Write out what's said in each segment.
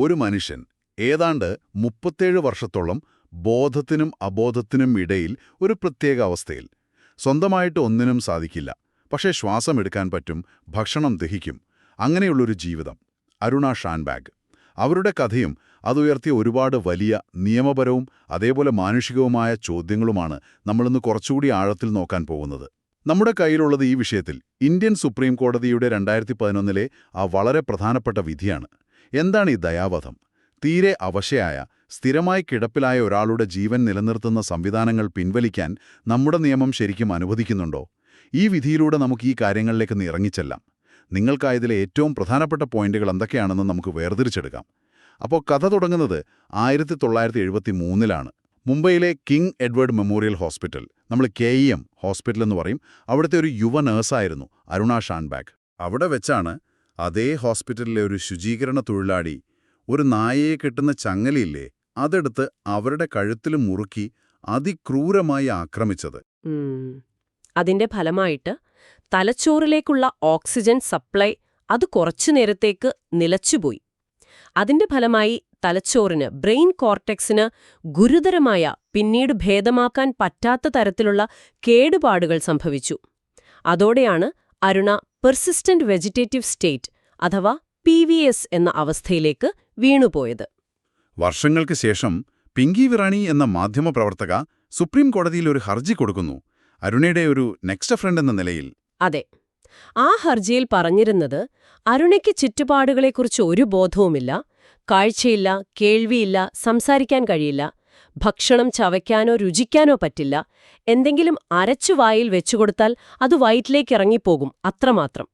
ഒരു മനുഷ്യൻ ഏതാണ്ട് മുപ്പത്തേഴ് വർഷത്തോളം ബോധത്തിനും അബോധത്തിനും ഇടയിൽ ഒരു പ്രത്യേക അവസ്ഥയിൽ. സ്വന്തമായിട്ട് ഒന്നിനും സാധിക്കില്ല. പക്ഷേ ശ്വാസം എടുക്കാൻ പറ്റും ഭക്ഷണം ദഹിക്കും. അങ്ങനെയുള്ളൊരു ജീവിതം. അരുണ ഷാൻബാഗ്. അവരുടെ കഥയും അതുയർത്തിയ ഒരുപാട് വലിയ നിയമപരവും അതേപോലെ മാനുഷികവുമായ ചോദ്യങ്ങളുമാണ് നമ്മളിന്ന് കുറച്ചുകൂടി ആഴത്തിൽ നോക്കാൻ പോകുന്നത്. നമ്മുടെ കയ്യിലുള്ളത് ഈ വിഷയത്തിൽ ഇന്ത്യൻ സുപ്രീം കോടതിയുടെ രണ്ടായിരത്തി പതിനൊന്നിലെ ആ വളരെ പ്രധാനപ്പെട്ട വിധിയാണ്. എന്താണ് ഈ ദയാവധം? തീരെ അവശയായ സ്ഥിരമായി കിടപ്പിലായ ഒരാളുടെ ജീവൻ നിലനിർത്തുന്ന സംവിധാനങ്ങൾ പിൻവലിക്കാൻ നമ്മുടെ നിയമം ശരിക്കും അനുവദിക്കുന്നുണ്ടോ? ഈ വിധിയിലൂടെ നമുക്ക് ഈ കാര്യങ്ങളിലേക്ക് ഇറങ്ങിച്ചെല്ലാം. നിങ്ങൾക്കായതിലെ ഏറ്റവും പ്രധാനപ്പെട്ട പോയിന്റുകൾ എന്തൊക്കെയാണെന്ന് നമുക്ക് വേർതിരിച്ചെടുക്കാം. അപ്പോൾ കഥ തുടങ്ങുന്നത് ആയിരത്തി തൊള്ളായിരത്തി എഴുപത്തി മൂന്നിലാണ് മുംബൈയിലെ കിങ് എഡ്വേർഡ് മെമ്മോറിയൽ ഹോസ്പിറ്റൽ നമ്മൾ കെ ഇ എം ഹോസ്പിറ്റൽ എന്ന് പറയും. അവിടുത്തെ ഒരു യുവ നേഴ്സായിരുന്നു അരുണ ഷാൻബാഗ്. അവിടെ വെച്ചാണ് അതേ ഹോസ്പിറ്റലിലെ ഒരു ശുചീകരണ തൊഴിലാളി ഒരു നായയെ കെട്ടുന്ന ചങ്ങലിയില്ലേ അതെടുത്ത് അവരുടെ കഴുത്തിൽ മുറുക്കി അതിക്രൂരമായി ആക്രമിച്ചത്. അതിന്റെ ഫലമായിട്ട് തലച്ചോറിലേക്കുള്ള ഓക്സിജൻ സപ്ലൈ അത് കുറച്ചു നേരത്തേക്ക് നിലച്ചുപോയി. അതിന്റെ ഫലമായി തലച്ചോറിന് ബ്രെയിൻ കോർട്ടെക്സിന് ഗുരുതരമായ പിന്നീട് ഭേദമാക്കാൻ പറ്റാത്ത തരത്തിലുള്ള കേടുപാടുകൾ സംഭവിച്ചു. അതോടെയാണ് അരുണ പെർസിസ്റ്റന്റ് വെജിറ്റേറ്റീവ് സ്റ്റേറ്റ് അഥവാ പി വി എസ് എന്ന അവസ്ഥയിലേക്ക് വീണുപോയത്. വർഷങ്ങൾക്ക് ശേഷം പിങ്കി വിറാണി എന്ന മാധ്യമപ്രവർത്തക സുപ്രീം കോടതിയിൽ ഒരു ഹർജി കൊടുക്കുന്നു. അരുണയുടെ ഒരു നെക്സ്റ്റ് ഫ്രണ്ട് എന്ന നിലയിൽ. അതെ. ആ ഹർജിയിൽ പറഞ്ഞിരുന്നത് അരുണയ്ക്ക് ചുറ്റുപാടുകളെക്കുറിച്ച് ഒരു ബോധവുമില്ല കാഴ്ചയില്ല കേൾവിയില്ല സംസാരിക്കാൻ കഴിയില്ല ഭക്ഷണം ചവയ്ക്കാനോ രുചിക്കാനോ പറ്റില്ല എന്തെങ്കിലും അരച്ചു വായിൽ വെച്ചുകൊടുത്താൽ അത് വയറ്റിലേക്ക് ഇറങ്ങിപ്പോകും അത്രമാത്രം.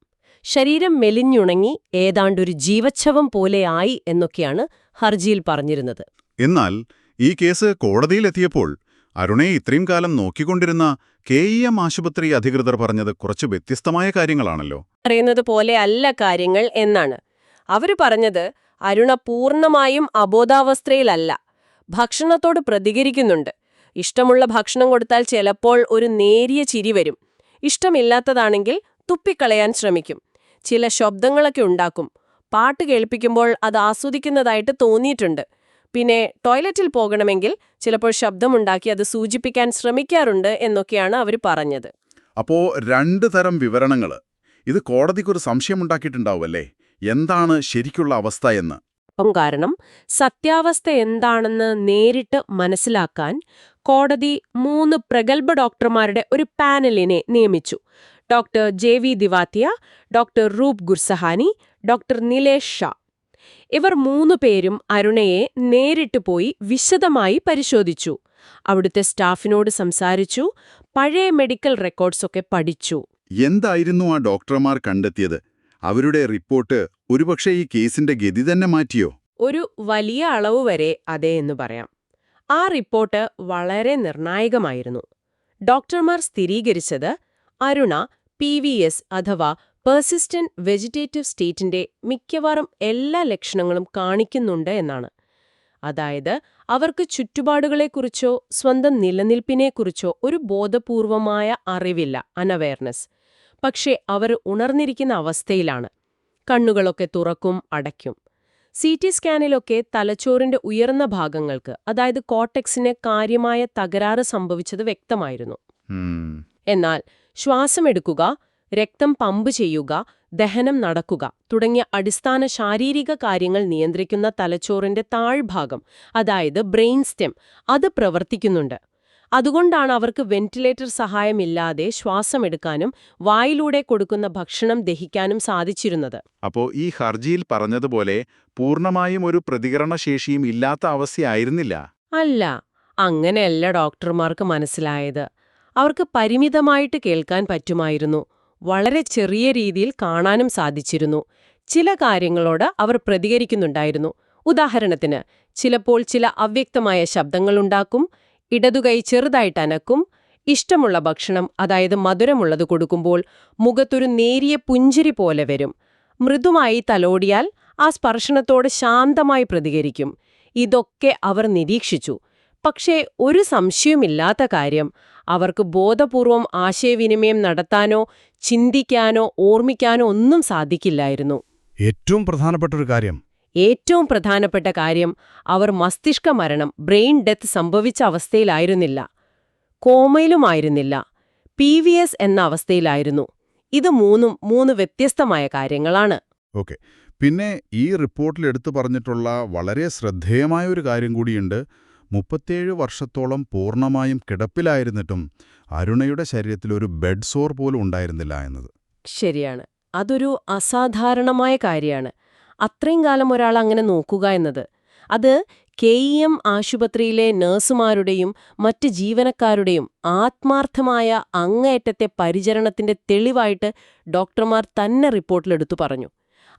ശരീരം മെലിഞ്ഞുണങ്ങി ഏതാണ്ടൊരു ജീവച്ഛവം പോലെയായി എന്നൊക്കെയാണ് ഹർജിയിൽ പറഞ്ഞിരുന്നത്. എന്നാൽ ഈ കേസ് കോടതിയിലെത്തിയപ്പോൾ അരുണയെ ഇത്രയും കാലം നോക്കിക്കൊണ്ടിരുന്ന കെ ഇ എം ആശുപത്രി അധികൃതർ പറഞ്ഞത് കുറച്ച് വ്യത്യസ്തമായ കാര്യങ്ങളാണല്ലോ. പറയുന്നത് പോലെ അല്ല കാര്യങ്ങൾ എന്നാണ്. അവർ പറഞ്ഞത് അരുണ പൂർണമായും അബോധാവസ്ഥയിലല്ല ഭക്ഷണത്തോട് പ്രതികരിക്കുന്നുണ്ട്. ഇഷ്ടമുള്ള ഭക്ഷണം കൊടുത്താൽ ചിലപ്പോൾ ഒരു നേരിയ ചിരി വരും. ഇഷ്ടമില്ലാത്തതാണെങ്കിൽ തുപ്പിക്കളയാൻ ശ്രമിക്കും. ചില ശബ്ദങ്ങളൊക്കെ ഉണ്ടാക്കും. പാട്ട് കേൾപ്പിക്കുമ്പോൾ അത് ആസ്വദിക്കുന്നതായിട്ട് തോന്നിയിട്ടുണ്ട്. പിന്നെ ടോയ്ലറ്റിൽ പോകണമെങ്കിൽ ചിലപ്പോൾ ശബ്ദമുണ്ടാക്കി അത് സൂചിപ്പിക്കാൻ ശ്രമിക്കാറുണ്ട് എന്നൊക്കെയാണ് അവർ പറഞ്ഞത്. അപ്പോ രണ്ട് തരം വിവരണങ്ങൾ ഇത് കോടതിക്കൊരു സംശയമുണ്ടാക്കിയിട്ടുണ്ടാവുമല്ലേ? എന്താണ് ശരിക്കുള്ള അവസ്ഥ എന്ന്? അപ്പം കാരണം സത്യാവസ്ഥ എന്താണെന്ന് നേരിട്ട് മനസ്സിലാക്കാൻ കോടതി മൂന്ന് പ്രഗത്ഭ ഡോക്ടർമാരുടെ ഒരു പാനലിനെ നിയമിച്ചു. Doctor J V Divatia doctor Roop Gursahani doctor Nilesh Shah. ഇവർ മൂന്നു പേരും അരുണയെ നേരിട്ട് പോയി വിശദമായി പരിശോധിച്ചു. അവിടുത്തെ സ്റ്റാഫിനോട് സംസാരിച്ചു പഴയ മെഡിക്കൽ റെക്കോർഡ്സൊക്കെ പഠിച്ചു. എന്തായിരുന്നു ആ ഡോക്ടർമാർ കണ്ടെത്തിയത്? അവരുടെ റിപ്പോർട്ട് ഒരുപക്ഷെ ഈ കേസിന്റെ ഗതി തന്നെ മാറ്റിയോ? ഒരു വലിയ അളവ് വരെ അതെ എന്ന് പറയാം. ആ റിപ്പോർട്ട് വളരെ നിർണായകമായിരുന്നു. ഡോക്ടർമാർ സ്ഥിരീകരിച്ചത് അരുണ പി വി എസ് അഥവാ പെർസിസ്റ്റന്റ് വെജിറ്റേറ്റീവ് സ്റ്റേറ്റിന്റെ മിക്കവാറും എല്ലാ ലക്ഷണങ്ങളും കാണിക്കുന്നുണ്ട് എന്നാണ്. അതായത് അവർക്ക് ചുറ്റുപാടുകളെക്കുറിച്ചോ സ്വന്തം നിലനിൽപ്പിനെക്കുറിച്ചോ ഒരു ബോധപൂർവമായ അറിവില്ല അനവെയർനെസ് പക്ഷേ അവർ ഉണർന്നിരിക്കുന്ന അവസ്ഥയിലാണ്. കണ്ണുകളൊക്കെ തുറക്കും അടയ്ക്കും. സി ടി സ്കാനിലൊക്കെ തലച്ചോറിന്റെ ഉയർന്ന ഭാഗങ്ങൾക്ക് അതായത് കോട്ടെക്സിന് കാര്യമായ തകരാറ് സംഭവിച്ചത് വ്യക്തമായിരുന്നു. എന്നാൽ ശ്വാസമെടുക്കുക രക്തം പമ്പ് ചെയ്യുക ദഹനം നടക്കുക തുടങ്ങിയ അടിസ്ഥാന ശാരീരിക കാര്യങ്ങൾ നിയന്ത്രിക്കുന്ന തലച്ചോറിന്റെ താഴ്ഭാഗം അതായത് ബ്രെയിൻ സ്റ്റെം അത് പ്രവർത്തിക്കുന്നുണ്ട്. അതുകൊണ്ടാണ് അവർക്ക് വെന്റിലേറ്റർ സഹായമില്ലാതെ ശ്വാസമെടുക്കാനും വായിലൂടെ കൊടുക്കുന്ന ഭക്ഷണം ദഹിക്കാനും സാധിച്ചിരുന്നത്. അപ്പോൾ ഈ ഹർജിയിൽ പറഞ്ഞതുപോലെ പൂർണമായും ഒരു പ്രതികരണശേഷിയും ഇല്ലാത്ത അവസ്ഥയായിരുന്നില്ല? അല്ല അങ്ങനെയല്ല ഡോക്ടർമാർക്ക് മനസ്സിലായത്. അവർക്ക് പരിമിതമായിട്ട് കേൾക്കാൻ പറ്റുമായിരുന്നു. വളരെ ചെറിയ രീതിയിൽ കാണാനും സാധിച്ചിരുന്നു. ചില കാര്യങ്ങളോട് അവർ പ്രതികരിക്കുന്നുണ്ടായിരുന്നു. ഉദാഹരണത്തിന് ചിലപ്പോൾ ചില അവ്യക്തമായ ശബ്ദങ്ങളുണ്ടാക്കും ഇടതുകൈ ചെറുതായിട്ട് അനക്കും ഇഷ്ടമുള്ള ഭക്ഷണം അതായത് മധുരമുള്ളത് കൊടുക്കുമ്പോൾ മുഖത്തൊരു നേരിയ പുഞ്ചിരി പോലെ വരും. മൃദുമായി തലോടിയാൽ ആ സ്പർശനത്തോട് ശാന്തമായി പ്രതികരിക്കും. ഇതൊക്കെ അവർ നിരീക്ഷിച്ചു. പക്ഷേ ഒരു സംശയമില്ലാത്ത കാര്യം. അവർക്ക് ബോധപൂർവം ആശയവിനിമയം നടത്താനോ ചിന്തിക്കാനോ ഓർമ്മിക്കാനോ ഒന്നും സാധിക്കില്ലായിരുന്നു. ഏറ്റവും പ്രധാനപ്പെട്ട ഒരു കാര്യം. ഏറ്റവും പ്രധാനപ്പെട്ട കാര്യം അവർ മസ്തിഷ്ക മരണം ബ്രെയിൻ ഡെത്ത് സംഭവിച്ച അവസ്ഥയിലായിരുന്നില്ല. കോമയിലുമായിരുന്നില്ല. പി വി എസ് എന്ന അവസ്ഥയിലായിരുന്നു. ഇത് മൂന്നും മൂന്ന് വ്യത്യസ്തമായ കാര്യങ്ങളാണ്. ഓക്കെ. പിന്നെ ഈ റിപ്പോർട്ടിൽ എടുത്തു പറഞ്ഞിട്ടുള്ള വളരെ ശ്രദ്ധേയമായ ഒരു കാര്യം കൂടിയുണ്ട്. മുപ്പത്തേഴ് വർഷത്തോളം പൂർണമായും കിടപ്പിലായിരുന്നിട്ടും അരുണയുടെ ശരീരത്തിൽ ഒരു ബെഡ് സോർ പോലും ഉണ്ടായിരുന്നില്ല എന്നത്. ശരിയാണ്. അതൊരു അസാധാരണമായ കാര്യമാണ്. അത്രയും കാലം ഒരാൾ അങ്ങനെ നോക്കുക എന്നത്. അത് കെ ഇ എം ആശുപത്രിയിലെ നഴ്സുമാരുടെയും മറ്റ് ജീവനക്കാരുടെയും ആത്മാർത്ഥമായ അങ്ങേയറ്റത്തെ പരിചരണത്തിന്റെ തെളിവായിട്ട് ഡോക്ടർമാർ തന്നെ റിപ്പോർട്ടിലെടുത്തു പറഞ്ഞു.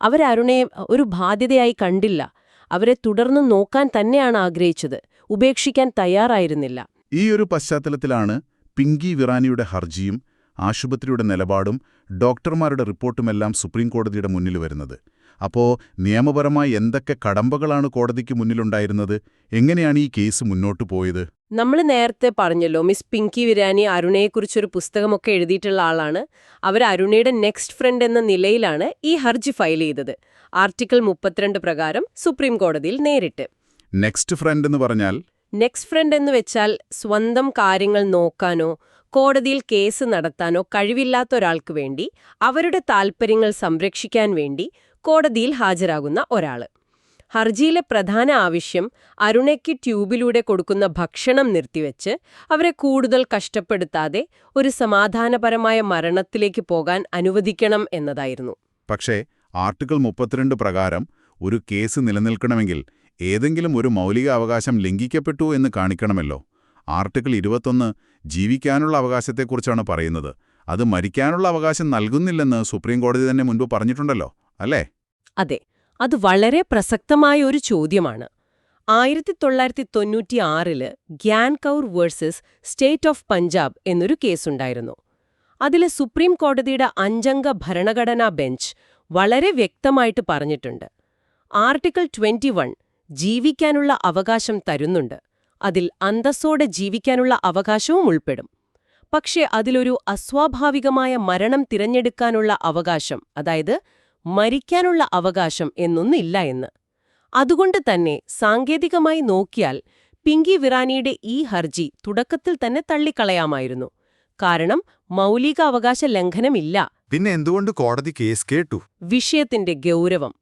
അവരരുണയെ ഒരു ബാധ്യതയായി കണ്ടില്ല. അവരെ തുടർന്ന് നോക്കാൻ തന്നെയാണ് ആഗ്രഹിച്ചത്. ഉപേക്ഷിക്കാൻ തയ്യാറായിരുന്നില്ല. ഈ ഒരു പശ്ചാത്തലത്തിലാണ് പിങ്കി വിറാനിയുടെ ഹർജിയും ആശുപത്രിയുടെ നിലപാടും ഡോക്ടർമാരുടെ റിപ്പോർട്ടുമെല്ലാം സുപ്രീം കോടതിയുടെ മുന്നിൽ വരുന്നത്. അപ്പോൾ നിയമപരമായി എന്തൊക്കെ കടമ്പകളാണ് കോടതിക്ക് മുന്നിലുണ്ടായിരുന്നത്? എങ്ങനെയാണ് ഈ കേസ് മുന്നോട്ടു പോയത്? നമ്മൾ നേരത്തെ പറഞ്ഞല്ലോ മിസ് പിങ്കി വിരാനി അരുണയെക്കുറിച്ചൊരു പുസ്തകമൊക്കെ എഴുതിയിട്ടുള്ള ആളാണ്. അവർ അരുണയുടെ നെക്സ്റ്റ് ഫ്രണ്ട് എന്ന നിലയിലാണ് ഈ ഹർജി ഫയൽ ചെയ്തത്. ആർട്ടിക്കിൾ മുപ്പത്തിരണ്ട് പ്രകാരം സുപ്രീം കോടതിയിൽ നേരിട്ട്. നെക്സ്റ്റ് ഫ്രണ്ട് എന്ന് പറഞ്ഞാൽ? നെക്സ്റ്റ് ഫ്രണ്ട് എന്ന് വെച്ചാൽ സ്വന്തം കാര്യങ്ങൾ നോക്കാനോ കോടതിയിൽ കേസ് നടത്താനോ കഴിവില്ലാത്ത ഒരാൾക്ക് വേണ്ടി അവരുടെ താൽപ്പര്യങ്ങൾ സംരക്ഷിക്കാൻ വേണ്ടി കോടതിയിൽ ഹാജരാകുന്ന ഒരാൾ. ഹർജിയിലെ പ്രധാന ആവശ്യം അരുണയ്ക്ക് ട്യൂബിലൂടെ കൊടുക്കുന്ന ഭക്ഷണം നിർത്തിവെച്ച് അവരെ കൂടുതൽ കഷ്ടപ്പെടുത്താതെ ഒരു സമാധാനപരമായ മരണത്തിലേക്ക് പോകാൻ അനുവദിക്കണം എന്നതായിരുന്നു. പക്ഷേ ആർട്ടിക്കിൾ മുപ്പത്തിരണ്ട് പ്രകാരം ഒരു കേസ് നിലനിൽക്കണമെങ്കിൽ ഏതെങ്കിലും ഒരു മൗലിക അവകാശം ലംഘിക്കപ്പെട്ടു എന്ന് കാണിക്കണമല്ലോ. ആർട്ടിക്കിൾ ഇരുപത്തൊന്ന് ജീവിക്കാനുള്ള അവകാശത്തെക്കുറിച്ചാണ് പറയുന്നത്. അത് മരിക്കാനുള്ള അവകാശം നൽകുന്നില്ലെന്ന് സുപ്രീം കോടതി തന്നെ മുൻപ് പറഞ്ഞിട്ടുണ്ടല്ലോ അല്ലേ? അതെ അത് വളരെ പ്രസക്തമായ ഒരു ചോദ്യമാണ്. ആയിരത്തി തൊള്ളായിരത്തി തൊണ്ണൂറ്റി ആറിൽ Gian Kaur versus state of Punjab എന്നൊരു കേസുണ്ടായിരുന്നു. അതിൽ സുപ്രീം കോടതിയുടെ അഞ്ചംഗ ഭരണഘടനാ ബെഞ്ച് വളരെ വ്യക്തമായിട്ട് പറഞ്ഞിട്ടുണ്ട്. ആർട്ടിക്കിൾ ട്വന്റി വൺ ജീവിക്കാനുള്ള അവകാശം തരുന്നുണ്ട്. അതിൽ അന്തസ്സോടെ ജീവിക്കാനുള്ള അവകാശവും ഉൾപ്പെടും. പക്ഷേ അതിലൊരു അസ്വാഭാവികമായ മരണം തിരഞ്ഞെടുക്കാനുള്ള അവകാശം അതായത് മരിക്കാനുള്ള അവകാശം എന്നൊന്നില്ല എന്ന്. അതുകൊണ്ട് തന്നെ സാങ്കേതികമായി നോക്കിയാൽ പിങ്കി വിറാനിയുടെ ഈ ഹർജി തുടക്കത്തിൽ തന്നെ തള്ളിക്കളയാമായിരുന്നു. കാരണം മൗലിക അവകാശ ലംഘനമില്ല. പിന്നെ എന്തുകൊണ്ട് കോടതി കേസ് കേട്ടു? വിഷയത്തിന്റെ ഗൗരവം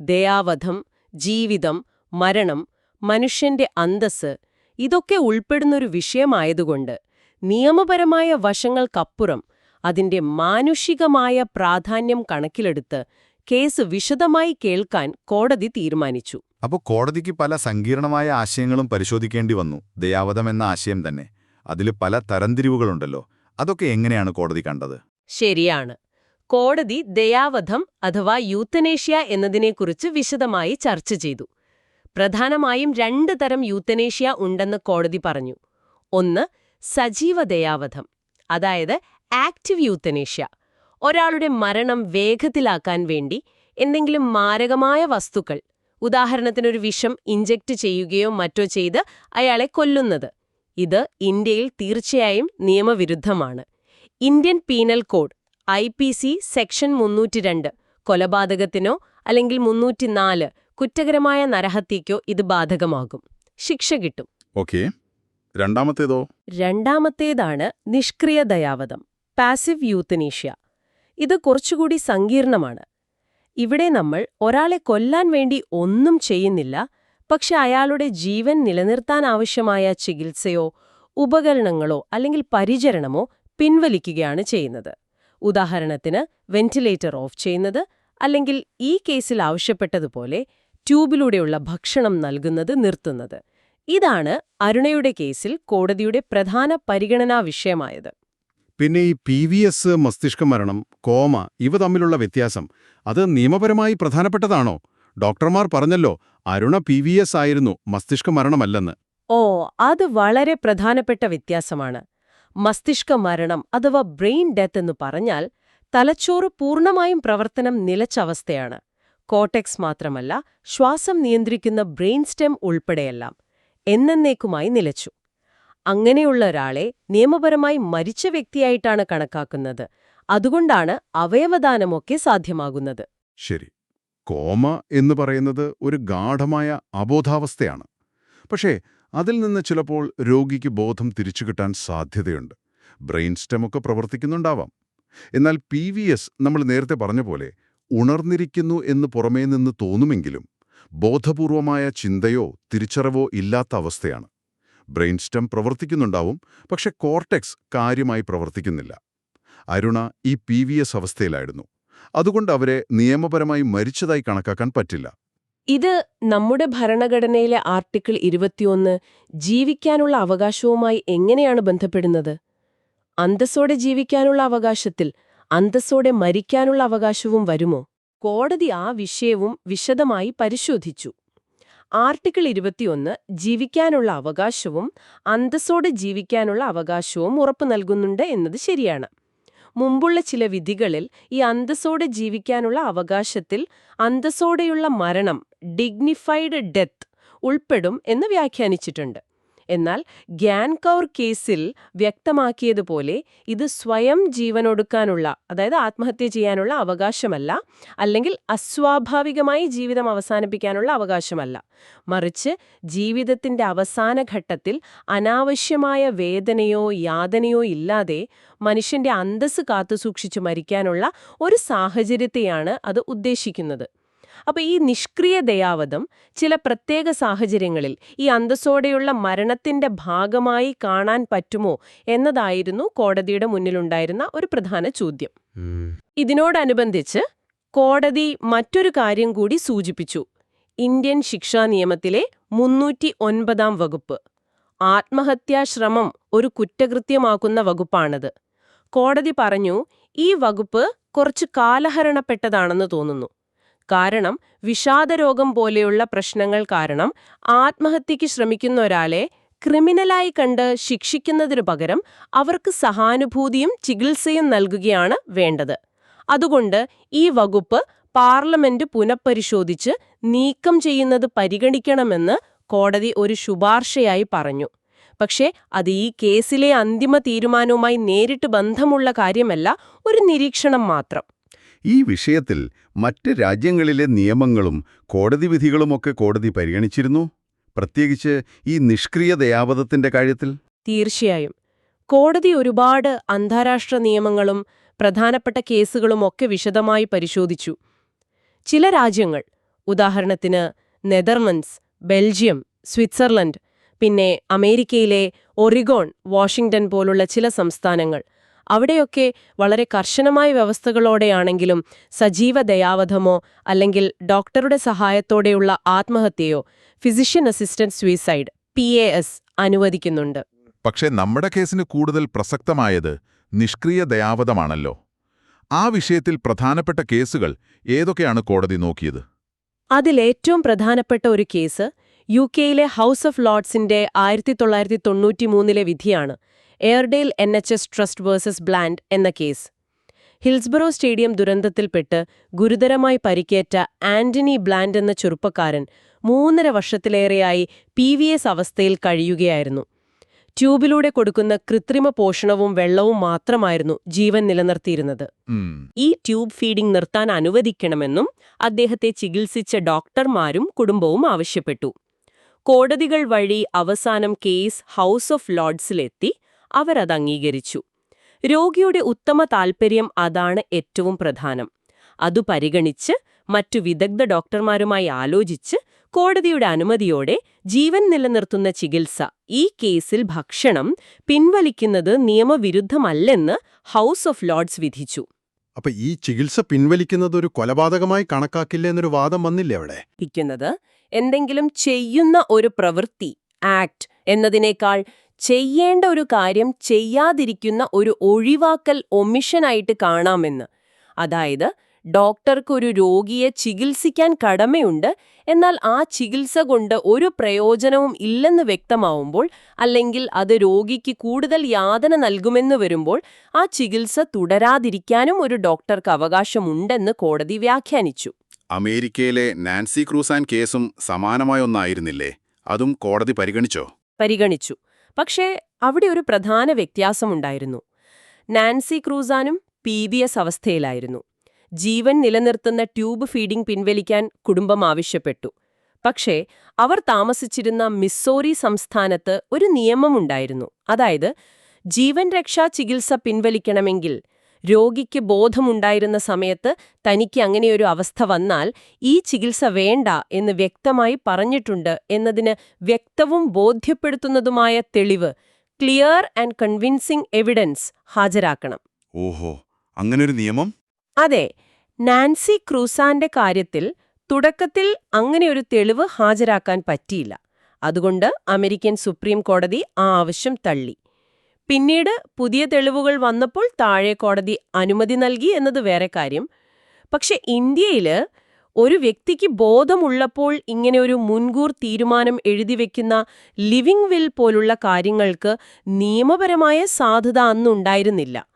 ദയാവധം ജീവിതം മരണം മനുഷ്യന്റെ അന്തസ് ഇതൊക്കെ ഉൾപ്പെടുന്നൊരു വിഷയമായതുകൊണ്ട് നിയമപരമായ വശങ്ങൾക്കപ്പുറം അതിന്റെ മാനുഷികമായ പ്രാധാന്യം കണക്കിലെടുത്ത് കേസ് വിശദമായി കേൾക്കാൻ കോടതി തീരുമാനിച്ചു. അപ്പോൾ കോടതിക്ക് പല സങ്കീർണമായ ആശയങ്ങളും പരിശോധിക്കേണ്ടി വന്നു. ദയാവധം എന്ന ആശയം തന്നെ. അതിൽ പല തരംതിരിവുകളുണ്ടല്ലോ. അതൊക്കെ എങ്ങനെയാണ് കോടതി കണ്ടത്? ശരിയാണ്. കോടതി ദയാവധം അഥവാ യൂത്തനേഷ്യ എന്നതിനെക്കുറിച്ച് വിശദമായി ചർച്ച ചെയ്തു. പ്രധാനമായും രണ്ട് തരം യൂത്തനേഷ്യ ഉണ്ടെന്ന് കോടതി പറഞ്ഞു. ഒന്ന് സജീവ ദയാവധം അതായത് ആക്റ്റീവ് യൂത്തനേഷ്യ. ഒരാളുടെ മരണം വേഗത്തിലാക്കാൻ വേണ്ടി എന്തെങ്കിലും മാരകമായ വസ്തുക്കൾ ഉദാഹരണത്തിനൊരു വിഷം ഇഞ്ചക്ട് ചെയ്യുകയോ മറ്റോ ചെയ്ത് അയാളെ കൊല്ലുന്നത്. ഇത് ഇന്ത്യയിൽ തീർച്ചയായും നിയമവിരുദ്ധമാണ്. Indian penal code I section മുന്നൂറ്റി കൊലപാതകത്തിനോ അല്ലെങ്കിൽ മുന്നൂറ്റിനാല് കുറ്റകരമായ നരഹത്യയ്ക്കോ ഇത് ബാധകമാകും. ശിക്ഷ കിട്ടും. ഓക്കെ. രണ്ടാമത്തേതോ? രണ്ടാമത്തേതാണ് നിഷ്ക്രിയ ദയാവധം പാസീവ് യൂത്തനീഷ്യ. ഇത് കുറച്ചുകൂടി സങ്കീർണമാണ്. ഇവിടെ നമ്മൾ ഒരാളെ കൊല്ലാൻ വേണ്ടി ഒന്നും ചെയ്യുന്നില്ല പക്ഷെ അയാളുടെ ജീവൻ നിലനിർത്താൻ ആവശ്യമായ ചികിത്സയോ ഉപകരണങ്ങളോ അല്ലെങ്കിൽ പരിചരണമോ പിൻവലിക്കുകയാണ് ചെയ്യുന്നത്. ഉദാഹരണത്തിന് വെന്റിലേറ്റർ ഓഫ് ചെയ്യുന്നത് അല്ലെങ്കിൽ ഈ കേസിൽ ആവശ്യപ്പെട്ടതുപോലെ ട്യൂബിലൂടെയുള്ള ഭക്ഷണം നൽകുന്നത് നിർത്തുന്നത്. ഇതാണ് അരുണയുടെ കേസിൽ കോടതിയുടെ പ്രധാന പരിഗണനാ വിഷയമായത്. പിന്നെ ഈ പി വി എസ് മസ്തിഷ്ക മരണം കോമ ഇവ തമ്മിലുള്ള വ്യത്യാസം അത് നിയമപരമായി പ്രധാനപ്പെട്ടതാണോ? ഡോക്ടർമാർ പറഞ്ഞല്ലോ അരുണ പി വി എസ് ആയിരുന്നു മസ്തിഷ്ക മരണമല്ലെന്ന്. ഓ അത് വളരെ പ്രധാനപ്പെട്ട വ്യത്യാസമാണ്. മസ്തിഷ്ക മരണം അഥവാ ബ്രെയിൻ ഡെത്ത് എന്ന് പറഞ്ഞാൽ തലച്ചോറ് പൂർണമായും പ്രവർത്തനം നിലച്ച അവസ്ഥയാണ്. കോട്ടെക്സ് മാത്രമല്ല ശ്വാസം നിയന്ത്രിക്കുന്ന ബ്രെയിൻ സ്റ്റെം ഉൾപ്പെടെയെല്ലാം എന്നേക്കുമായി നിലച്ചു. അങ്ങനെയുള്ള ഒരാളെ നിയമപരമായി മരിച്ച വ്യക്തിയായിട്ടാണ് കണക്കാക്കുന്നത്. അതുകൊണ്ടാണ് അവയവദാനമൊക്കെ സാധ്യമാകുന്നത്. ശരി. കോമ എന്ന് പറയുന്നത് ഒരു ഗാഠമായ അബോധാവസ്ഥയാണ്. പക്ഷേ അതിൽ നിന്ന് ചിലപ്പോൾ രോഗിക്ക് ബോധം തിരിച്ചുകിട്ടാൻ സാധ്യതയുണ്ട്. ബ്രെയിൻ സ്റ്റെമൊക്കെ പ്രവർത്തിക്കുന്നുണ്ടാവാം. എന്നാൽ പി നമ്മൾ നേരത്തെ പറഞ്ഞ പോലെ ഉണർന്നിരിക്കുന്നു എന്ന് പുറമേ നിന്ന് തോന്നുമെങ്കിലും ബോധപൂർവമായ ചിന്തയോ തിരിച്ചറിവോ ഇല്ലാത്ത അവസ്ഥയാണ്. ബ്രെയിൻ സ്റ്റെം പ്രവർത്തിക്കുന്നുണ്ടാവും പക്ഷെ കോർട്ടെക്സ് കാര്യമായി പ്രവർത്തിക്കുന്നില്ല. അരുണ ഈ പി വി എസ് അവസ്ഥയിലായിരുന്നു. അതുകൊണ്ട് അവരെ നിയമപരമായി മരിച്ചതായി കണക്കാക്കാൻ പറ്റില്ല. ഇത് നമ്മുടെ ഭരണഘടനയിലെ ആർട്ടിക്കിൾ ഇരുപത്തിയൊന്ന് ജീവിക്കാനുള്ള അവകാശവുമായി എങ്ങനെയാണ് ബന്ധപ്പെടുന്നത്? അന്തസ്സോടെ ജീവിക്കാനുള്ള അവകാശത്തിൽ അന്തസ്സോടെ മരിക്കാനുള്ള അവകാശവും വരുമോ? കോടതി ആ വിഷയവും വിശദമായി പരിശോധിച്ചു. ആർട്ടിക്കിൾ ഇരുപത്തിയൊന്ന് ജീവിക്കാനുള്ള അവകാശവും അന്തസ്സോടെ ജീവിക്കാനുള്ള അവകാശവും ഉറപ്പു നൽകുന്നുണ്ട് എന്നത് ശരിയാണ്. മുമ്പുള്ള ചില വിധികളിൽ ഈ അന്തസ്സോടെ ജീവിക്കാനുള്ള അവകാശത്തിൽ അന്തസ്സോടെയുള്ള മരണം ഡിഗ്നിഫൈഡ് ഡെത്ത് ഉൾപ്പെടും എന്ന് വ്യാഖ്യാനിച്ചിട്ടുണ്ട്. എന്നാൽ ഗ്യാൻ കൗർ കേസിൽ വ്യക്തമാക്കിയതുപോലെ ഇത് സ്വയം ജീവനൊടുക്കാനുള്ള അതായത് ആത്മഹത്യ ചെയ്യാനുള്ള അവകാശമല്ല അല്ലെങ്കിൽ അസ്വാഭാവികമായി ജീവിതം അവസാനിപ്പിക്കാനുള്ള അവകാശമല്ല. മറിച്ച് ജീവിതത്തിന്റെ അവസാന ഘട്ടത്തിൽ അനാവശ്യമായ വേദനയോ യാതനയോ ഇല്ലാതെ മനുഷ്യന്റെ അന്തസ് കാത്തുസൂക്ഷിച്ചു മരിക്കാനുള്ള ഒരു സാഹചര്യത്തെയാണ് അത് ഉദ്ദേശിക്കുന്നത്. അപ്പൊ ഈ നിഷ്ക്രിയ ദയാവധം ചില പ്രത്യേക സാഹചര്യങ്ങളിൽ ഈ അന്തസ്സോടെയുള്ള മരണത്തിന്റെ ഭാഗമായി കാണാൻ പറ്റുമോ എന്നതായിരുന്നു കോടതിയുടെ മുന്നിലുണ്ടായിരുന്ന ഒരു പ്രധാന ചോദ്യം. ഇതിനോടനുബന്ധിച്ച് കോടതി മറ്റൊരു കാര്യം കൂടി സൂചിപ്പിച്ചു. ഇന്ത്യൻ ശിക്ഷാ നിയമത്തിലെ മുന്നൂറ്റി ഒൻപതാം വകുപ്പ് ആത്മഹത്യാശ്രമം ഒരു കുറ്റകൃത്യമാക്കുന്ന വകുപ്പാണത്. കോടതി പറഞ്ഞു ഈ വകുപ്പ് കുറച്ച് കാലഹരണപ്പെട്ടതാണെന്ന് തോന്നുന്നു. കാരണം വിഷാദരോഗം പോലെയുള്ള പ്രശ്നങ്ങൾ കാരണം ആത്മഹത്യയ്ക്ക് ശ്രമിക്കുന്ന ഒരാളെ ക്രിമിനലായി കണ്ട് ശിക്ഷിക്കുന്നതിനു പകരം അവർക്ക് സഹാനുഭൂതിയും ചികിത്സയും നൽകുകയാണ് വേണ്ടത്. അതുകൊണ്ട് ഈ വകുപ്പ് പാർലമെന്റ് പുനഃപരിശോധിച്ച് നീക്കം ചെയ്യുന്നത് പരിഗണിക്കണമെന്ന് കോടതി ഒരു ശുപാർശയായി പറഞ്ഞു. പക്ഷേ അത് ഈ കേസിലെ അന്തിമ തീരുമാനവുമായി നേരിട്ട് ബന്ധമുള്ള കാര്യമല്ല ഒരു നിരീക്ഷണം മാത്രം. ഈ വിഷയത്തിൽ മറ്റ് രാജ്യങ്ങളിലെ നിയമങ്ങളും കോടതി വിധികളുമൊക്കെ കോടതി പരിഗണിച്ചിരുന്നു? പ്രത്യേകിച്ച് ഈ നിഷ്ക്രിയ ദയാവധത്തിന്റെ കാര്യത്തിൽ? തീർച്ചയായും. കോടതി ഒരുപാട് അന്താരാഷ്ട്ര നിയമങ്ങളും പ്രധാനപ്പെട്ട കേസുകളും ഒക്കെ വിശദമായി പരിശോധിച്ചു. ചില രാജ്യങ്ങൾ ഉദാഹരണത്തിന് നെതർലൻഡ്സ് ബെൽജിയം സ്വിറ്റ്സർലൻഡ് പിന്നെ അമേരിക്കയിലെ ഒറിഗോൺ വാഷിംഗ്ടൺ പോലുള്ള ചില സംസ്ഥാനങ്ങൾ അവിടെയൊക്കെ വളരെ കർശനമായ വ്യവസ്ഥകളോടെയാണെങ്കിലും സജീവ ദയാവധമോ അല്ലെങ്കിൽ ഡോക്ടറുടെ സഹായത്തോടെയുള്ള ആത്മഹത്യയോ ഫിസിഷ്യൻ അസിസ്റ്റന്റ് സൂയിസൈഡ് പി അനുവദിക്കുന്നുണ്ട്. പക്ഷേ നമ്മുടെ കേസിന് കൂടുതൽ പ്രസക്തമായത് നിഷ്ക്രിയ ദയാവധമാണല്ലോ. ആ വിഷയത്തിൽ പ്രധാനപ്പെട്ട കേസുകൾ ഏതൊക്കെയാണ് കോടതി നോക്കിയത്? അതിലേറ്റവും പ്രധാനപ്പെട്ട ഒരു കേസ് യു കെയിലെ ഹൗസ് ഓഫ് ലോർഡ്സിന്റെ ആയിരത്തി തൊള്ളായിരത്തി തൊണ്ണൂറ്റിമൂന്നിലെ വിധിയാണ്. Airedale N H S trust versus Bland എന്ന കേസ് ഹിൽസ്ബറോ സ്റ്റേഡിയം ദുരന്തത്തിൽപ്പെട്ട് ഗുരുതരമായി പരിക്കേറ്റ ആന്റണി ബ്ലാൻഡ് എന്ന ചെറുപ്പക്കാരൻ മൂന്നര വർഷത്തിലേറെയായി പി വി എസ് അവസ്ഥയിൽ കഴിയുകയായിരുന്നു. ട്യൂബിലൂടെ കൊടുക്കുന്ന കൃത്രിമ പോഷണവും വെള്ളവും മാത്രമായിരുന്നു ജീവൻ നിലനിർത്തിയിരുന്നത്. ഈ ട്യൂബ് ഫീഡിംഗ് നിർത്താൻ അനുവദിക്കണമെന്നും അദ്ദേഹത്തെ ചികിത്സിച്ച ഡോക്ടർമാരും കുടുംബവും ആവശ്യപ്പെട്ടു. കോടതികൾ വഴി അവസാനം കേസ് ഹൗസ് ഓഫ് ലോർഡ്സിലെത്തി അവരത് അംഗീകരിച്ചു രോഗിയുടെ ഉത്തമ താൽപ്പര്യം അതാണ് ഏറ്റവും പ്രധാനം. അതു പരിഗണിച്ച് മറ്റു വിദഗ്ധ ഡോക്ടർമാരുമായി ആലോചിച്ച് കോടതിയുടെ അനുമതിയോടെ ജീവൻ നിലനിർത്തുന്ന ചികിത്സ ഈ കേസിൽ ഭക്ഷണം പിൻവലിക്കുന്നത് നിയമവിരുദ്ധമല്ലെന്ന് ഹൗസ് ഓഫ് ലോർഡ്സ് വിധിച്ചു. അപ്പൊ ഈ ചികിത്സ പിൻവലിക്കുന്നത് ഒരു കൊലപാതകമായി കണക്കാക്കില്ല എന്നൊരു വാദം വന്നില്ലേ അവിടെ? ഇരിക്കുന്നത് എന്തെങ്കിലും ചെയ്യുന്ന ഒരു പ്രവൃത്തി ആക്ട് എന്നതിനേക്കാൾ ചെയ്യേണ്ട ഒരു കാര്യം ചെയ്യാതിരിക്കുന്ന ഒരു ഒഴിവാക്കൽ ഒമിഷനായിട്ട് കാണാമെന്ന്. അതായത് ഡോക്ടർക്ക് ഒരു രോഗിയെ ചികിത്സിക്കാൻ കടമയുണ്ട് എന്നാൽ ആ ചികിത്സ കൊണ്ട് ഒരു പ്രയോജനവും ഇല്ലെന്ന് വ്യക്തമാവുമ്പോൾ അല്ലെങ്കിൽ അത് രോഗിക്ക് കൂടുതൽ യാതന നൽകുമെന്ന് വരുമ്പോൾ ആ ചികിത്സ തുടരാതിരിക്കാനും ഒരു ഡോക്ടർക്ക് അവകാശമുണ്ടെന്ന് കോടതി വ്യാഖ്യാനിച്ചു. അമേരിക്കയിലെ നാൻസി ക്രൂസാൻ കേസും സമാനമായ ഒന്നായിരുന്നില്ലേ? അതും കോടതി പരിഗണിച്ചോ? പരിഗണിച്ചു. പക്ഷേ അവിടെ ഒരു പ്രധാന വ്യത്യാസമുണ്ടായിരുന്നു. നാൻസി ക്രൂസാനും പി ബി എസ് അവസ്ഥയിലായിരുന്നു. ജീവൻ നിലനിർത്തുന്ന ട്യൂബ് ഫീഡിംഗ് പിൻവലിക്കാൻ കുടുംബം ആവശ്യപ്പെട്ടു. പക്ഷേ അവർ താമസിച്ചിരുന്ന മിസ്സോറി സംസ്ഥാനത്ത് ഒരു നിയമമുണ്ടായിരുന്നു. അതായത് ജീവൻ രക്ഷാ ചികിത്സ പിൻവലിക്കണമെങ്കിൽ രോഗിക്ക് ബോധമുണ്ടായിരുന്ന സമയത്ത് തനിക്ക് അങ്ങനെയൊരു അവസ്ഥ വന്നാൽ ഈ ചികിത്സ വേണ്ട എന്ന് വ്യക്തമായി പറഞ്ഞിട്ടുണ്ട് എന്നതിന് വ്യക്തവും ബോധ്യപ്പെടുത്തുന്നതുമായ തെളിവ് ക്ലിയർ ആൻഡ് കൺവിൻസിംഗ് എവിഡൻസ് ഹാജരാക്കണം. ഓഹോ അങ്ങനൊരു നിയമം? അതെ നാൻസി ക്രൂസാന്റെ കാര്യത്തിൽ തുടക്കത്തിൽ അങ്ങനെയൊരു തെളിവ് ഹാജരാക്കാൻ പറ്റിയില്ല. അതുകൊണ്ട് അമേരിക്കൻ സുപ്രീം കോടതി ആ ആവശ്യം തള്ളി. പിന്നീട് പുതിയ തെളിവുകൾ വന്നപ്പോൾ താഴെ കോടതി അനുമതി നൽകി എന്നത് വേറെ കാര്യം. പക്ഷെ ഇന്ത്യയിൽ ഒരു വ്യക്തിക്ക് ബോധമുള്ളപ്പോൾ ഇങ്ങനെ ഒരു മുൻകൂർ തീരുമാനം എഴുതിവെക്കുന്ന ലിവിംഗ് വിൽ പോലുള്ള കാര്യങ്ങൾക്ക് നിയമപരമായ സാധ്യത അന്നുണ്ടായിരുന്നില്ല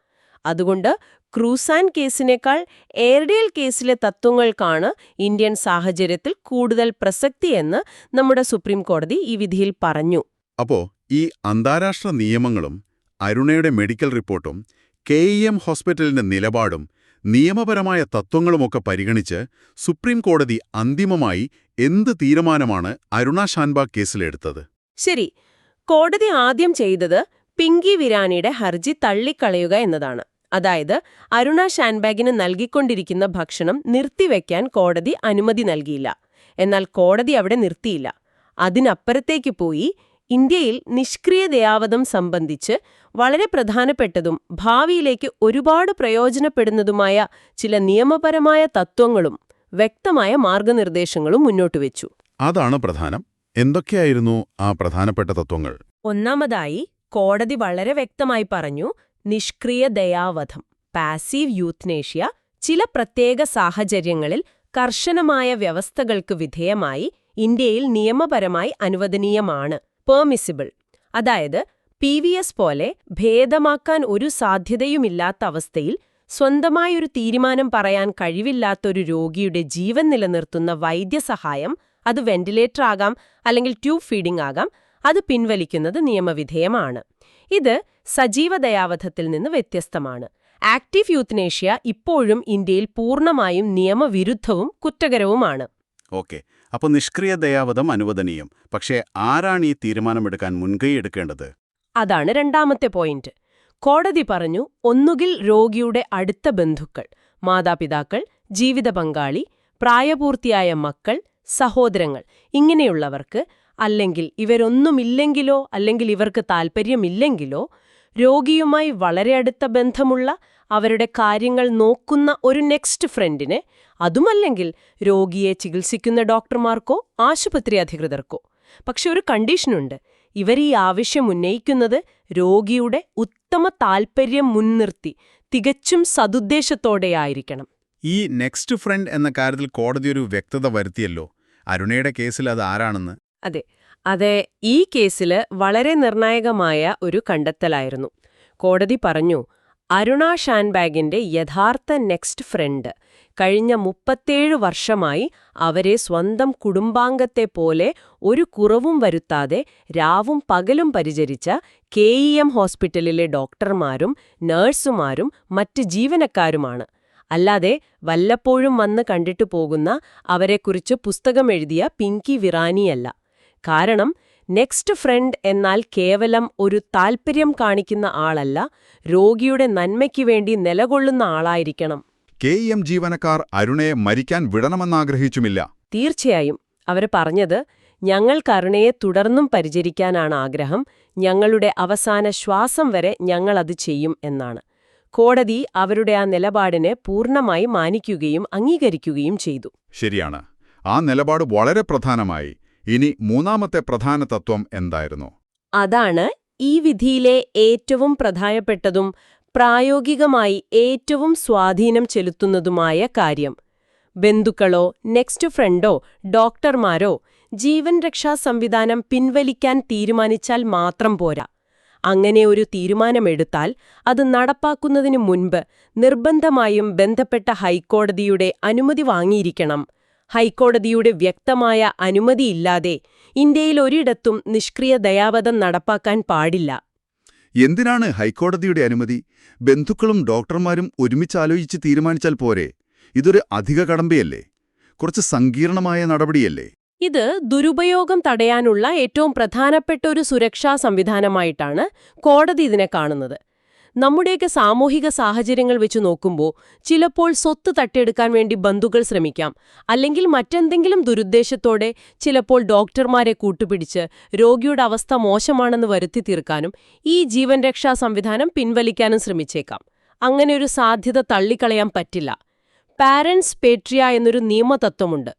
അതുകൊണ്ട് ക്രൂസാൻ കേസിനേക്കാൾ എയർഡേൽ കേസിലെ തത്വങ്ങൾക്കാണ് ഇന്ത്യൻ സാഹചര്യത്തിൽ കൂടുതൽ പ്രസക്തിയെന്ന് നമ്മുടെ സുപ്രീം കോടതി ഈ വിധിയിൽ പറഞ്ഞു. അപ്പോ ഈ അന്താരാഷ്ട്ര നിയമങ്ങളും അരുണയുടെ മെഡിക്കൽ റിപ്പോർട്ടും കെ ഇ എം ഹോസ്പിറ്റലിന്റെ നിലപാടും നിയമപരമായ തത്വങ്ങളുമൊക്കെ പരിഗണിച്ച് സുപ്രീം കോടതി അന്തിമമായി എന്ത് തീരുമാനമാണ് അരുണ ഷാൻബാഗ് കേസിലെടുത്തത്? ശരി. കോടതി ആദ്യം ചെയ്തത് പിങ്കി വിരാനിയുടെ ഹർജി തള്ളിക്കളയുക എന്നതാണ്. അതായത് അരുണ ഷാൻബാഗിന് നൽകിക്കൊണ്ടിരിക്കുന്ന ഭക്ഷണം നിർത്തിവെക്കാൻ കോടതി അനുമതി നൽകിയില്ല. എന്നാൽ കോടതി അവിടെ നിർത്തിയില്ല. അതിനപ്പുറത്തേക്ക് പോയി ഇന്ത്യയിൽ നിഷ്ക്രിയ ദയാവധം സംബന്ധിച്ച് വളരെ പ്രധാനപ്പെട്ടതും ഭാവിയിലേക്ക് ഒരുപാട് പ്രയോജനപ്പെടുന്നതുമായ ചില നിയമപരമായ തത്വങ്ങളും വ്യക്തമായ മാർഗനിർദ്ദേശങ്ങളും മുന്നോട്ട് വെച്ചു. അതാണ് പ്രധാനം. എന്തൊക്കെയായിരുന്നു ആ പ്രധാനപ്പെട്ട തത്വങ്ങൾ? ഒന്നാമതായി കോടതി വളരെ വ്യക്തമായി പറഞ്ഞു നിഷ്ക്രിയ ദയാവധം പാസീവ് യൂത്ത്നേഷ്യ ചില പ്രത്യേക സാഹചര്യങ്ങളിൽ കർശനമായ വ്യവസ്ഥകൾക്ക് വിധേയമായി ഇന്ത്യയിൽ നിയമപരമായി അനുവദനീയമാണ്. പെർമിസിബിൾ അതായത് പി വി എസ് പോലെ ഭേദമാക്കാൻ ഒരു സാധ്യതയുമില്ലാത്ത അവസ്ഥയിൽ സ്വന്തമായൊരു തീരുമാനം പറയാൻ കഴിവില്ലാത്തൊരു രോഗിയുടെ ജീവൻ നിലനിർത്തുന്ന വൈദ്യസഹായം അത് വെന്റിലേറ്റർ ആകാം അല്ലെങ്കിൽ ട്യൂബ് ഫീഡിംഗ് ആകാം അത് പിൻവലിക്കുന്നത് നിയമവിധേയമാണ്. ഇത് സജീവ ദയാവധത്തിൽ നിന്ന് വ്യത്യസ്തമാണ്. ആക്റ്റീവ് യൂത്തനേഷ്യ ഇപ്പോഴും ഇന്ത്യയിൽ പൂർണമായും നിയമവിരുദ്ധവും കുറ്റകരവുമാണ്. ഓക്കെ. അപ്പോൾ നിഷ്ക്രിയ ദയാവധം അനുവദനീയം. പക്ഷേ ആരാണ് ഈ തീരുമാനമെടുക്കാൻ മുൻകൈ എടുക്കേണ്ടത്? അതാണ് രണ്ടാമത്തെ പോയിന്റ്. കോടതി പറഞ്ഞു ഒന്നുകിൽ രോഗിയുടെ അടുത്ത ബന്ധുക്കൾ മാതാപിതാക്കൾ ജീവിത പങ്കാളി പ്രായപൂർത്തിയായ മക്കൾ സഹോദരങ്ങൾ ഇങ്ങനെയുള്ളവർക്ക് അല്ലെങ്കിൽ ഇവരൊന്നുമില്ലെങ്കിലോ അല്ലെങ്കിൽ ഇവർക്ക് താൽപ്പര്യമില്ലെങ്കിലോ രോഗിയുമായി വളരെ അടുത്ത ബന്ധമുള്ള അവരുടെ കാര്യങ്ങൾ നോക്കുന്ന ഒരു നെക്സ്റ്റ് ഫ്രണ്ടിനെ അതുമല്ലെങ്കിൽ രോഗിയെ ചികിത്സിക്കുന്ന ഡോക്ടർമാർക്കോ ആശുപത്രി അധികൃതർക്കോ. പക്ഷെ ഒരു കണ്ടീഷനുണ്ട് ഇവർ ഈ ആവശ്യം ഉന്നയിക്കുന്നത് രോഗിയുടെ ഉത്തമ താൽപ്പര്യം മുൻനിർത്തി തികച്ചും സതുദ്ദേശത്തോടെയായിരിക്കണം. ഈ നെക്സ്റ്റ് ഫ്രണ്ട് എന്ന കാര്യത്തിൽ കോടതി ഒരു വ്യക്തത വരുത്തിയല്ലോ. അരുണയുടെ കേസിൽ അത് ആരാണെന്ന്? അതെ. അതെ ഈ കേസിൽ വളരെ നിർണായകമായ ഒരു കണ്ടെത്തലായിരുന്നു. കോടതി പറഞ്ഞു അരുണ ഷാൻബാഗിന്റെ യഥാർത്ഥ നെക്സ്റ്റ് ഫ്രണ്ട്. കഴിഞ്ഞ മുപ്പത്തേഴ് വർഷമായി അവരെ സ്വന്തം കുടുംബാംഗത്തെ പോലെ ഒരു കുറവും വരുത്താതെ രാവും പകലും പരിചരിച്ച കെ ഇ എം ഹോസ്പിറ്റലിലെ ഡോക്ടർമാരും നേഴ്സുമാരും മറ്റ് ജീവനക്കാരുമാണ്. അല്ലാതെ വല്ലപ്പോഴും വന്ന് കണ്ടിട്ടു പോകുന്ന അവരെക്കുറിച്ച് പുസ്തകമെഴുതിയ പിങ്കി വിറാനിയല്ല. കാരണം നെക്സ്റ്റ് ഫ്രണ്ട് എന്നാൽ കേവലം ഒരു താൽപ്പര്യം കാണിക്കുന്ന ആളല്ല രോഗിയുടെ നന്മയ്ക്കു വേണ്ടി നിലകൊള്ളുന്ന ആളായിരിക്കണം. കെ എം ജീവനക്കാർ അരുണയെ മരിക്കാൻ വിടണമെന്നാഗ്രഹിച്ചുമില്ല. തീർച്ചയായും. അവർ പറഞ്ഞത് ഞങ്ങൾ കരുണയെ തുടർന്നും പരിചരിക്കാനാണ് ആഗ്രഹം ഞങ്ങളുടെ അവസാന ശ്വാസം വരെ ഞങ്ങളത് ചെയ്യും എന്നാണ്. കോടതി അവരുടെ ആ നിലപാടിനെ പൂർണമായി മാനിക്കുകയും അംഗീകരിക്കുകയും ചെയ്തു. ശരിയാണ്. ആ നിലപാട് വളരെ പ്രധാനമായി. ഇനി മൂന്നാമത്തെ പ്രധാന തത്വം എന്തായിരുന്നു? അതാണ് ഈ വിധിയിലെ ഏറ്റവും പ്രധാനപ്പെട്ടതും പ്രായോഗികമായി ഏറ്റവും സ്വാധീനം ചെലുത്തുന്നതുമായ കാര്യം. ബന്ധുക്കളോ നെക്സ്റ്റ് ഫ്രണ്ടോ ഡോക്ടർമാരോ ജീവൻ രക്ഷാ സംവിധാനം പിൻവലിക്കാൻ തീരുമാനിച്ചാൽ മാത്രം പോരാ. അങ്ങനെ ഒരു തീരുമാനമെടുത്താൽ അത് നടപ്പാക്കുന്നതിനു മുൻപ് നിർബന്ധമായും ബന്ധപ്പെട്ട ഹൈക്കോടതിയുടെ അനുമതി വാങ്ങിയിരിക്കണം. ഹൈക്കോടതിയുടെ വ്യക്തമായ അനുമതിയില്ലാതെ ഇന്ത്യയിൽ ഒരിടത്തും നിഷ്ക്രിയ ദയാവധം നടപ്പാക്കാൻ പാടില്ല. എന്തിനാണ് ഹൈക്കോടതിയുടെ അനുമതി? ബന്ധുക്കളും ഡോക്ടർമാരും ഒരുമിച്ചാലോചിച്ച് തീരുമാനിച്ചാൽ പോരെ? ഇതൊരു അധിക കടമ്പയല്ലേ? കുറച്ച് സങ്കീർണമായ നടപടിയല്ലേ? ഇത് ദുരുപയോഗം തടയാനുള്ള ഏറ്റവും പ്രധാനപ്പെട്ട ഒരു സുരക്ഷാ സംവിധാനമായിട്ടാണ് കോടതി ഇതിനെ കാണുന്നത്. നമ്മുടെയൊക്കെ സാമൂഹിക സാഹചര്യങ്ങൾ വെച്ച് നോക്കുമ്പോൾ ചിലപ്പോൾ സ്വത്ത് തട്ടിയെടുക്കാൻ വേണ്ടി ബന്ധുക്കൾ ശ്രമിക്കാം. അല്ലെങ്കിൽ മറ്റെന്തെങ്കിലും ദുരുദ്ദേശത്തോടെ ചിലപ്പോൾ ഡോക്ടർമാരെ കൂട്ടുപിടിച്ച് രോഗിയുടെ അവസ്ഥ മോശമാണെന്ന് വരുത്തി തീർക്കാനും ഈ ജീവൻ രക്ഷാ സംവിധാനം പിൻവലിക്കാനും ശ്രമിച്ചേക്കാം. അങ്ങനെ ഒരു സാധ്യത തള്ളിക്കളയാൻ പറ്റില്ല. പാരൻസ് പേട്രിയ എന്നൊരു നിയമതത്വമുണ്ട്.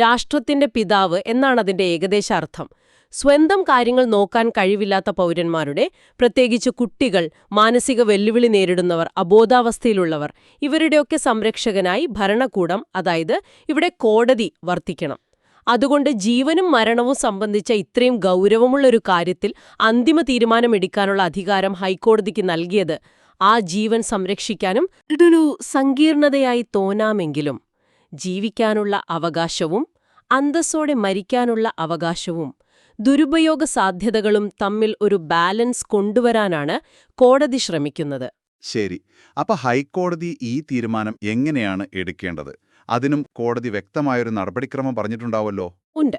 രാഷ്ട്രത്തിന്റെ പിതാവ് എന്നാണ് അതിന്റെ ഏകദേശ അർത്ഥം. സ്വന്തം കാര്യങ്ങൾ നോക്കാൻ കഴിവില്ലാത്ത പൗരന്മാരുടെ പ്രത്യേകിച്ച് കുട്ടികൾ മാനസിക വെല്ലുവിളി നേരിടുന്നവർ അബോധാവസ്ഥയിലുള്ളവർ ഇവരുടെയൊക്കെ സംരക്ഷകനായി ഭരണകൂടം അതായത് ഇവിടെ കോടതി വർത്തിക്കണം. അതുകൊണ്ട് ജീവനും മരണവും സംബന്ധിച്ച ഇത്രയും ഗൗരവമുള്ള ഒരു കാര്യത്തിൽ അന്തിമ തീരുമാനമെടുക്കാനുള്ള അധികാരം ഹൈക്കോടതിക്ക് നൽകിയത് ആ ജീവൻ സംരക്ഷിക്കാനും ഇതൊരു സങ്കീർണതയായി തോന്നാമെങ്കിലും ജീവിക്കാനുള്ള അവകാശവും അന്തസ്സോടെ മരിക്കാനുള്ള അവകാശവും ദുരുപയോഗ സാധ്യതകളും തമ്മിൽ ഒരു ബാലൻസ് കൊണ്ടുവരാനാണ് കോടതി ശ്രമിക്കുന്നത്. ശരി. അപ്പൊ ഹൈക്കോടതി ഈ തീരുമാനം എങ്ങനെയാണ് എടുക്കേണ്ടത്? അതിനും കോടതി വ്യക്തമായൊരു നടപടിക്രമം പറഞ്ഞിട്ടുണ്ടാവല്ലോ ഉണ്ട്.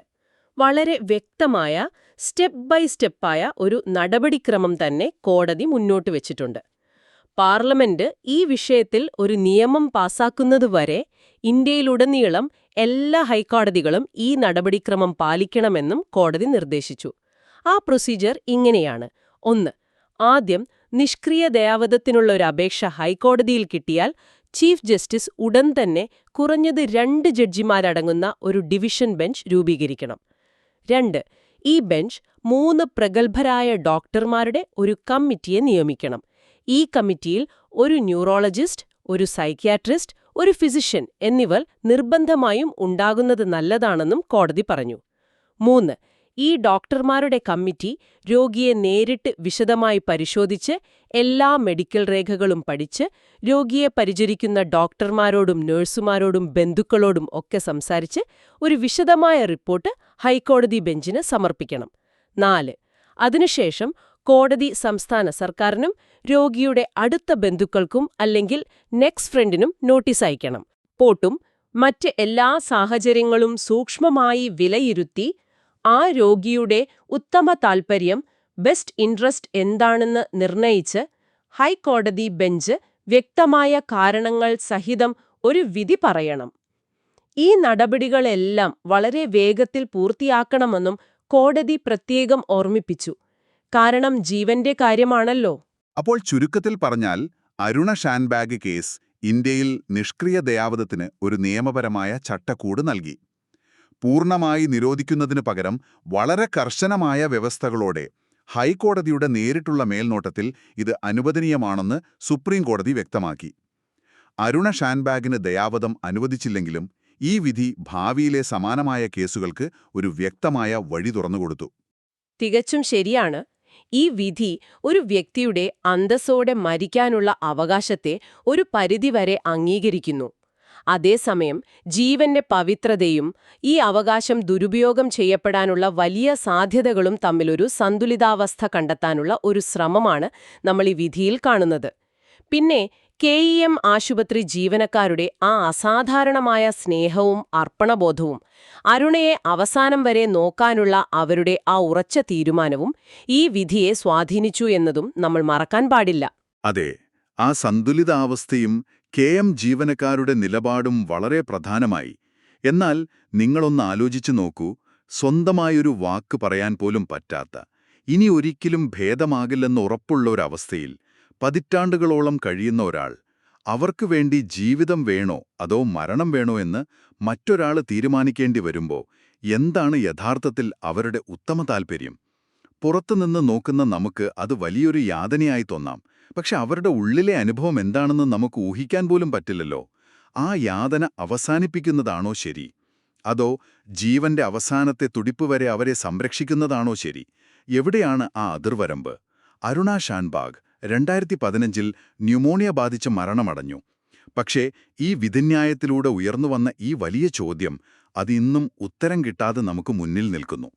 വളരെ വ്യക്തമായ സ്റ്റെപ്പ് ബൈ സ്റ്റെപ്പായ ഒരു നടപടിക്രമം തന്നെ കോടതി മുന്നോട്ട് വെച്ചിട്ടുണ്ട്. പാർലമെന്റ് ഈ വിഷയത്തിൽ ഒരു നിയമം പാസാക്കുന്നതുവരെ ഇന്ത്യയിലുടനീളം എല്ലാ ഹൈക്കോടതികളും ഈ നടപടിക്രമം പാലിക്കണമെന്നും കോടതി നിർദ്ദേശിച്ചു. ആ പ്രൊസീജിയർ ഇങ്ങനെയാണ്. ഒന്ന് ആദ്യം നിഷ്ക്രിയ ദയാവധത്തിനുള്ള ഒരു അപേക്ഷ ഹൈക്കോടതിയിൽ കിട്ടിയാൽ ചീഫ് ജസ്റ്റിസ് ഉടൻ തന്നെ കുറഞ്ഞത് രണ്ട് ജഡ്ജിമാരടങ്ങുന്ന ഒരു ഡിവിഷൻ ബെഞ്ച് രൂപീകരിക്കണം. രണ്ട് ഈ ബെഞ്ച് മൂന്ന് പ്രഗത്ഭരായ ഡോക്ടർമാരുടെ ഒരു കമ്മിറ്റിയെ നിയമിക്കണം. ഈ കമ്മിറ്റിയിൽ ഒരു ന്യൂറോളജിസ്റ്റ് ഒരു സൈക്യാട്രിസ്റ്റ് ഒരു ഫിസിഷ്യൻ എന്നിവർ നിർബന്ധമായും ഉണ്ടാകുന്നത് നല്ലതാണെന്നും കോടതി പറഞ്ഞു. മൂന്ന് ഈ ഡോക്ടർമാരുടെ കമ്മിറ്റി രോഗിയെ നേരിട്ട് വിശദമായി പരിശോധിച്ച് എല്ലാ മെഡിക്കൽ രേഖകളും പഠിച്ച് രോഗിയെ പരിചരിക്കുന്ന ഡോക്ടർമാരോടും നഴ്സുമാരോടും ബന്ധുക്കളോടും ഒക്കെ സംസാരിച്ച് ഒരു വിശദമായ റിപ്പോർട്ട് ഹൈക്കോടതി ബെഞ്ചിന് സമർപ്പിക്കണം. നാല് അതിനുശേഷം കോടതി സംസ്ഥാന സർക്കാരിനും രോഗിയുടെ അടുത്ത ബന്ധുക്കൾക്കും അല്ലെങ്കിൽ നെക്സ്റ്റ് ഫ്രണ്ടിനും നോട്ടീസ് അയക്കണം. പോട്ടും മറ്റ് എല്ലാ സാഹചര്യങ്ങളും സൂക്ഷ്മമായി വിലയിരുത്തി ആ രോഗിയുടെ ഉത്തമ താൽപ്പര്യം ബെസ്റ്റ് ഇൻട്രസ്റ്റ് എന്താണെന്ന് നിർണയിച്ച് ഹൈക്കോടതി ബെഞ്ച് വ്യക്തമായ കാരണങ്ങൾ സഹിതം ഒരു വിധി പറയണം. ഈ നടപടികളെല്ലാം വളരെ വേഗത്തിൽ പൂർത്തിയാക്കണമെന്നും കോടതി പ്രത്യേകം ഓർമ്മിപ്പിച്ചു. കാരണം ജീവന്റെ കാര്യമാണല്ലോ. അപ്പോൾ ചുരുക്കത്തിൽ പറഞ്ഞാൽ അരുണ ഷാൻബാഗ് കേസ് ഇന്ത്യയിൽ നിഷ്ക്രിയ ദയാവധത്തിന് ഒരു നിയമപരമായ ചട്ടക്കൂട് നൽകി. പൂർണമായി നിരോധിക്കുന്നതിനു പകരം വളരെ കർശനമായ വ്യവസ്ഥകളോടെ ഹൈക്കോടതിയുടെ നേരിട്ടുള്ള മേൽനോട്ടത്തിൽ ഇത് അനുവദനീയമാണെന്ന് സുപ്രീം കോടതി വ്യക്തമാക്കി. അരുണ ഷാൻബാഗിന് ദയാവധം അനുവദിച്ചില്ലെങ്കിലും ഈ വിധി ഭാവിയിലെ സമാനമായ കേസുകൾക്ക് ഒരു വ്യക്തമായ വഴി തുറന്നുകൊടുത്തു. തികച്ചും ശരിയാണ്. ഈ വിധി ഒരു വ്യക്തിയുടെ അന്തസ്സോടെ മരിക്കാനുള്ള അവകാശത്തെ ഒരു പരിധിവരെ അംഗീകരിക്കുന്നു. അതേസമയം ജീവന്റെ പവിത്രതയും ഈ അവകാശം ദുരുപയോഗം ചെയ്യപ്പെടാനുള്ള വലിയ സാധ്യതകളും തമ്മിലൊരു സന്തുലിതാവസ്ഥ കണ്ടെത്താനുള്ള ഒരു ശ്രമമാണ് നമ്മൾ ഈ വിധിയിൽ കാണുന്നത്. പിന്നെ കെ ഇ എം ആശുപത്രി ജീവനക്കാരുടെ ആ അസാധാരണമായ സ്നേഹവും അർപ്പണബോധവും അരുണയെ അവസാനം വരെ നോക്കാനുള്ള അവരുടെ ആ ഉറച്ച തീരുമാനവും ഈ വിധിയെ സ്വാധീനിച്ചു എന്നതും നമ്മൾ മറക്കാൻ പാടില്ല. അതെ ആ സന്തുലിതാവസ്ഥയും കെ എം ജീവനക്കാരുടെ നിലപാടും വളരെ പ്രധാനമായി. എന്നാൽ നിങ്ങളൊന്ന് ആലോചിച്ചു നോക്കൂ സ്വന്തമായൊരു വാക്ക് പറയാൻ പോലും പറ്റാത്ത ഇനി ഒരിക്കലും ഭേദമാകില്ലെന്ന് ഉറപ്പുള്ള ഒരവസ്ഥയിൽ പതിറ്റാണ്ടുകളോളം കഴിയുന്ന ഒരാൾ അവർക്ക് വേണ്ടി ജീവിതം വേണോ അതോ മരണം വേണോ എന്ന് മറ്റൊരാൾ തീരുമാനിക്കേണ്ടി വരുമ്പോൾ എന്താണ് യഥാർത്ഥത്തിൽ അവരുടെ ഉത്തമ താൽപ്പര്യം പുറത്തുനിന്ന് നോക്കുന്ന നമുക്ക് അത് വലിയൊരു യാതനയായി തോന്നാം. പക്ഷെ അവരുടെ ഉള്ളിലെ അനുഭവം എന്താണെന്ന് നമുക്ക് ഊഹിക്കാൻ പോലും പറ്റില്ലല്ലോ. ആ യാതന അവസാനിപ്പിക്കുന്നതാണോ ശരി? അതോ ജീവന്റെ അവസാനത്തെ തുടിപ്പ് വരെ അവരെ സംരക്ഷിക്കുന്നതാണോ ശരി? എവിടെയാണ് ആ അതിർവരമ്പ്? അരുണ ഷാൻബാഗ് രണ്ടായിരത്തി പതിനഞ്ചിൽ ന്യൂമോണിയ ബാധിച്ച് മരണമടഞ്ഞു. പക്ഷേ ഈ വിധിന്യായത്തിലൂടെ ഉയർന്നുവന്ന ഈ വലിയ ചോദ്യം അതിന്നും ഉത്തരം കിട്ടാതെ നമുക്ക് മുന്നിൽ നിൽക്കുന്നു.